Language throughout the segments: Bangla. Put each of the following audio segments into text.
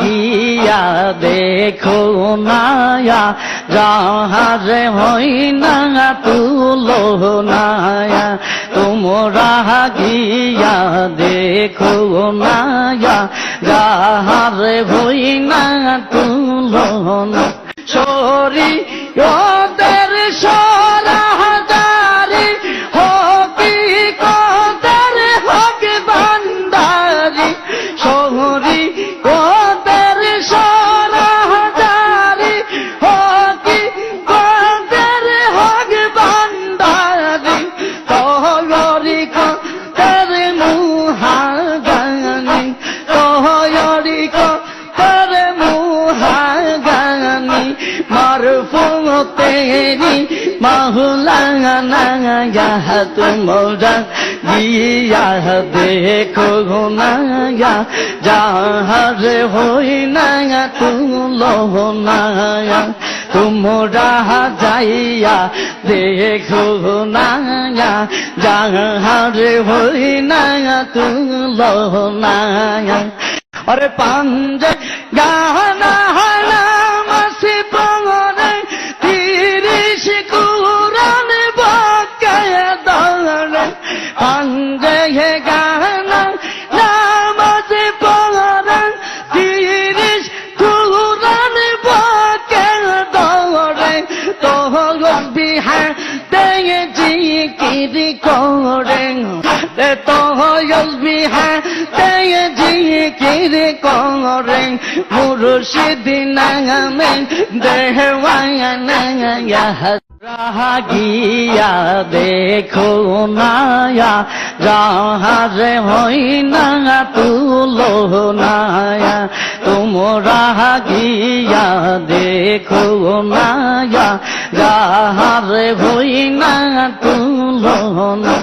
গিয়া দেখো নায়া যাহারে হই না তুলো নায়া তোমরা গিয়া দেখো নায়া যাহারে হই না তুলো না। সরি ওদের তেরি মাহুলানা ইয়া তুমরা গিয়া দেখো না যাহার হই না তুলো না তোমরা যাইয়া দেখো না যাহার হই না তুলো না আরে পাঞ্জে গানা করে তোহর বিহার দেয় জিকিরি করে মুর্শিদি নামে দেহওয়ানা গিয়া দেখো নায়া, যাহারে হই না তুলো নায়া তোমরা গিয়া দেখো নায়া, যাহারে হই না তুলো না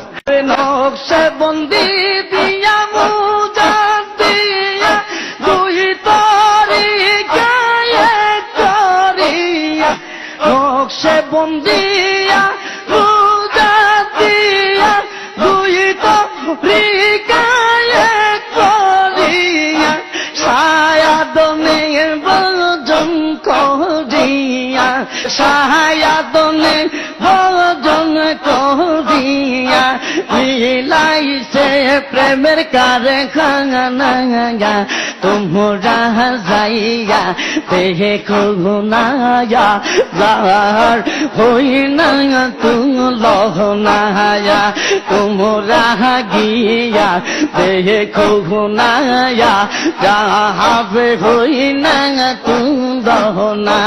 নকশে বন্দি দিয়া মুজা দিয়া দুই তরি গায়ে করিয়া নকশে বন্দিয়া মুজা দিয়া দুই তরি গায়ে করিয়া মিলাইছে প্রেমের কারখানা তোমরা যাইয়া দেখো নায়া যার হই না তুল নায়া তোমরা গিয়া দেখো নায়া যাহাবে হই না তুল না